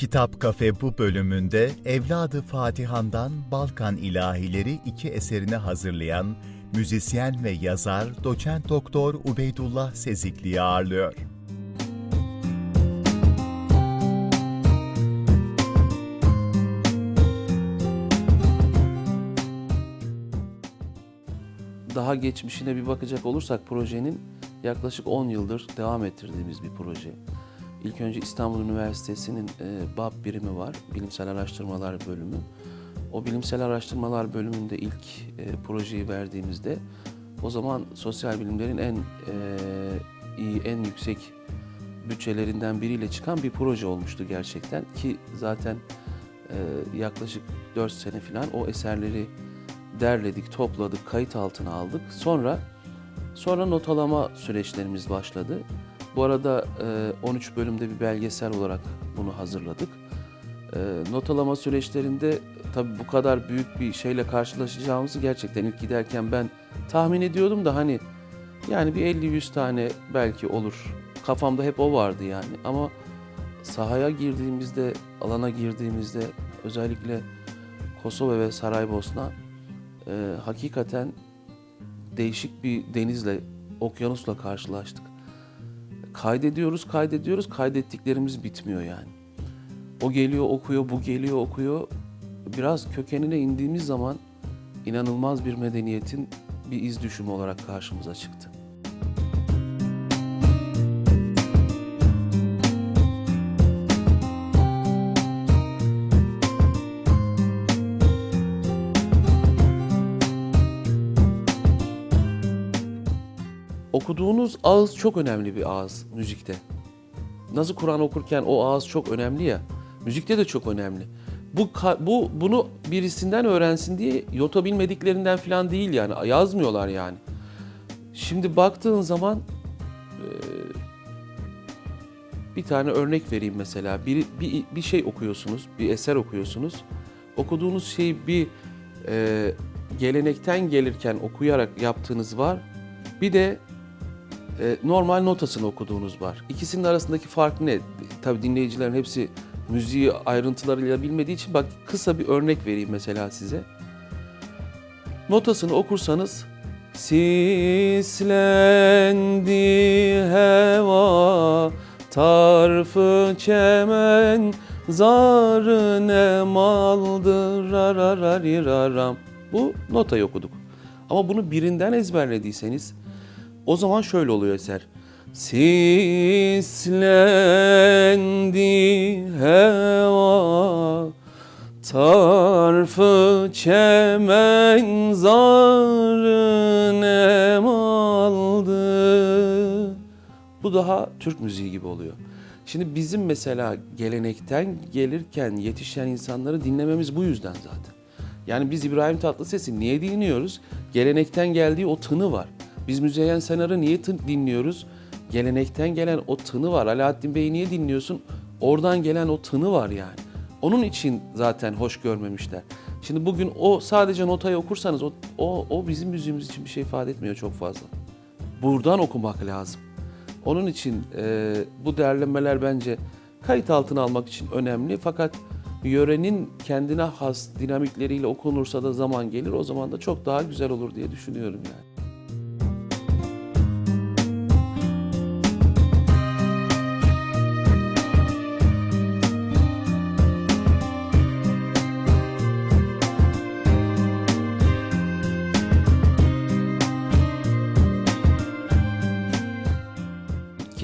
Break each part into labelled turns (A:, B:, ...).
A: Kitap Kafe bu bölümünde Evladı Fatihan'dan Balkan İlahileri iki eserini hazırlayan müzisyen ve yazar doçent doktor Ubeydullah Sezikli'yi ağırlıyor.
B: Daha geçmişine bir bakacak olursak projenin yaklaşık 10 yıldır devam ettirdiğimiz bir proje. İlk önce İstanbul Üniversitesi'nin e, BAB birimi var, Bilimsel Araştırmalar Bölümü. O Bilimsel Araştırmalar Bölümünde ilk e, projeyi verdiğimizde o zaman sosyal bilimlerin en e, iyi, en yüksek bütçelerinden biriyle çıkan bir proje olmuştu gerçekten ki zaten e, yaklaşık 4 sene falan o eserleri derledik, topladık, kayıt altına aldık. Sonra sonra notalama süreçlerimiz başladı. Bu arada e, 13 bölümde bir belgesel olarak bunu hazırladık. E, notalama süreçlerinde tabii bu kadar büyük bir şeyle karşılaşacağımızı gerçekten ilk giderken ben tahmin ediyordum da hani yani bir 50-100 tane belki olur. Kafamda hep o vardı yani ama sahaya girdiğimizde, alana girdiğimizde özellikle Kosova ve Saraybosna e, hakikaten değişik bir denizle, okyanusla karşılaştık. Kaydediyoruz, kaydediyoruz, kaydettiklerimiz bitmiyor yani. O geliyor, okuyor, bu geliyor, okuyor. Biraz kökenine indiğimiz zaman inanılmaz bir medeniyetin bir iz düşümü olarak karşımıza çıktı. Okuduğunuz ağız çok önemli bir ağız müzikte. Nasıl Kur'an okurken o ağız çok önemli ya. Müzikte de çok önemli. Bu bu bunu birisinden öğrensin diye yota bilmediklerinden falan değil yani yazmıyorlar yani. Şimdi baktığın zaman bir tane örnek vereyim mesela. Bir, bir, bir şey okuyorsunuz, bir eser okuyorsunuz. Okuduğunuz şeyi bir e, gelenekten gelirken okuyarak yaptığınız var. Bir de e, normal notasını okuduğunuz var. İkisinin arasındaki fark ne? Tabii dinleyicilerin hepsi müziği ayrıntılarıyla bilmediği için bak kısa bir örnek vereyim mesela size. Notasını okursanız Sislendi heva tarfı çemen zarı ne maldır rararariraram. Bu notayı okuduk. Ama bunu birinden ezberlediyseniz o zaman şöyle oluyor eser. Sislendi heva Tarfı çemen zarı nem aldı. Bu daha Türk müziği gibi oluyor. Şimdi bizim mesela gelenekten gelirken yetişen insanları dinlememiz bu yüzden zaten. Yani biz İbrahim Tatlıses'i niye dinliyoruz? Gelenekten geldiği o tını var. Biz Müzeyyen Senar'ı niye dinliyoruz? Gelenekten gelen o tını var. Alaaddin Bey'i niye dinliyorsun? Oradan gelen o tını var yani. Onun için zaten hoş görmemişler. Şimdi bugün o sadece notayı okursanız o, o, o bizim müziğimiz için bir şey ifade etmiyor çok fazla. Buradan okumak lazım. Onun için e, bu değerlenmeler bence kayıt altına almak için önemli. Fakat yörenin kendine has dinamikleriyle okunursa da zaman gelir. O zaman da çok daha güzel olur diye düşünüyorum yani.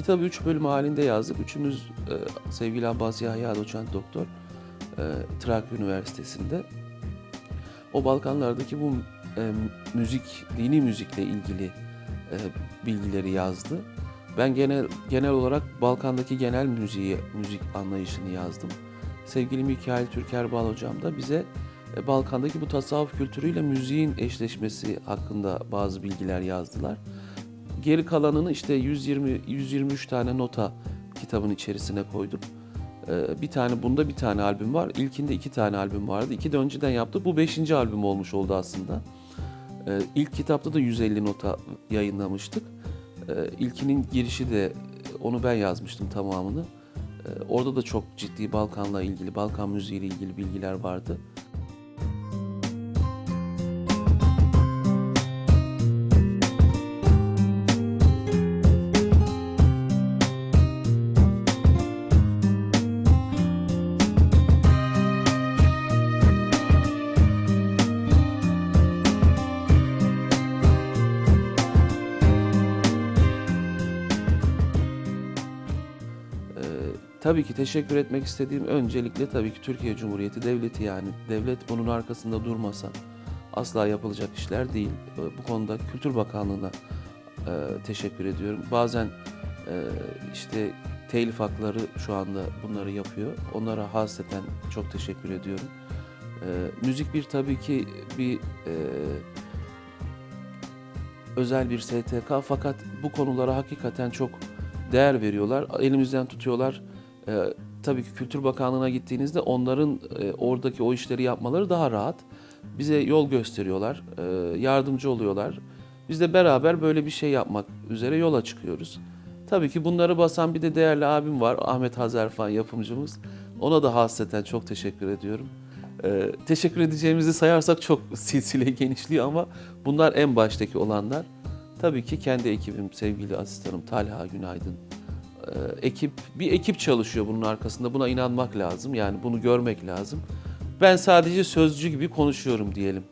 B: Kitabı üç bölüm halinde yazdık. Üçümüz e, sevgili Abbas Yahya doçent doktor e, Trakya Üniversitesi'nde. O Balkanlardaki bu e, müzik, dini müzikle ilgili e, bilgileri yazdı. Ben genel genel olarak Balkan'daki genel müziği, müzik anlayışını yazdım. Sevgili Mikail Türkerbal hocam da bize e, Balkan'daki bu tasavvuf kültürüyle müziğin eşleşmesi hakkında bazı bilgiler yazdılar geri kalanını işte 120 123 tane nota kitabın içerisine koydum. Ee, bir tane bunda bir tane albüm var. İlkinde iki tane albüm vardı. İki de önceden yaptık. Bu beşinci albüm olmuş oldu aslında. Ee, ilk kitapta da 150 nota yayınlamıştık. Ee, ilkinin girişi de onu ben yazmıştım tamamını. Ee, orada da çok ciddi Balkan'la ilgili, Balkan müziğiyle ilgili bilgiler vardı. Tabii ki teşekkür etmek istediğim öncelikle tabii ki Türkiye Cumhuriyeti Devleti yani devlet bunun arkasında durmasa asla yapılacak işler değil. Ee, Bu konuda Kültür Bakanlığı'na e, teşekkür ediyorum. Bazen e, işte telif hakları şu anda bunları yapıyor. Onlara hasreten çok teşekkür ediyorum. Ee, müzik bir tabii ki bir e, özel bir STK fakat bu konulara hakikaten çok değer veriyorlar. Elimizden tutuyorlar. Ee, tabii ki Kültür Bakanlığı'na gittiğinizde onların e, oradaki o işleri yapmaları daha rahat. Bize yol gösteriyorlar, e, yardımcı oluyorlar. Biz de beraber böyle bir şey yapmak üzere yola çıkıyoruz. Tabii ki bunları basan bir de değerli abim var, Ahmet Hazerfan yapımcımız. Ona da hasreten çok teşekkür ediyorum. Ee, teşekkür edeceğimizi sayarsak çok silsile genişliyor ama bunlar en baştaki olanlar. Tabii ki kendi ekibim, sevgili asistanım Talha Günaydın. Ee, ekip, bir ekip çalışıyor bunun arkasında. Buna inanmak lazım. Yani bunu görmek lazım. Ben sadece sözcü gibi konuşuyorum diyelim.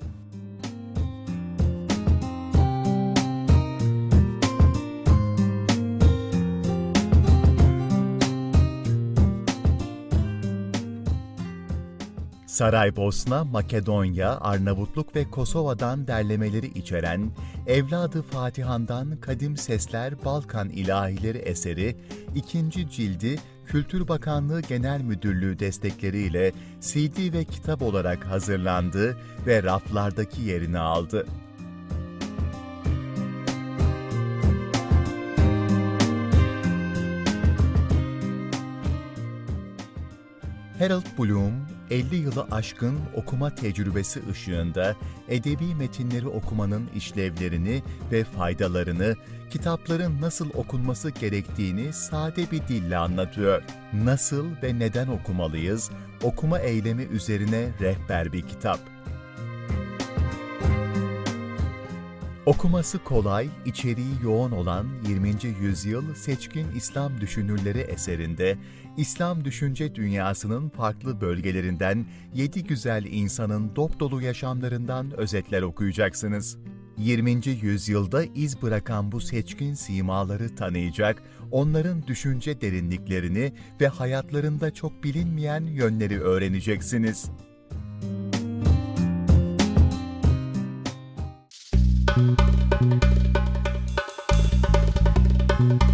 A: Saraybosna, Makedonya, Arnavutluk ve Kosova'dan derlemeleri içeren Evladı Fatihan'dan Kadim Sesler Balkan İlahileri eseri ikinci cildi Kültür Bakanlığı Genel Müdürlüğü destekleriyle CD ve kitap olarak hazırlandı ve raflardaki yerini aldı. Harold Bloom, 50 yılı aşkın okuma tecrübesi ışığında edebi metinleri okumanın işlevlerini ve faydalarını, kitapların nasıl okunması gerektiğini sade bir dille anlatıyor. Nasıl ve neden okumalıyız? Okuma eylemi üzerine rehber bir kitap. Okuması kolay, içeriği yoğun olan 20. yüzyıl seçkin İslam düşünürleri eserinde İslam düşünce dünyasının farklı bölgelerinden yedi güzel insanın dop dolu yaşamlarından özetler okuyacaksınız. 20. yüzyılda iz bırakan bu seçkin simaları tanıyacak, onların düşünce derinliklerini ve hayatlarında çok bilinmeyen yönleri öğreneceksiniz. Thank you.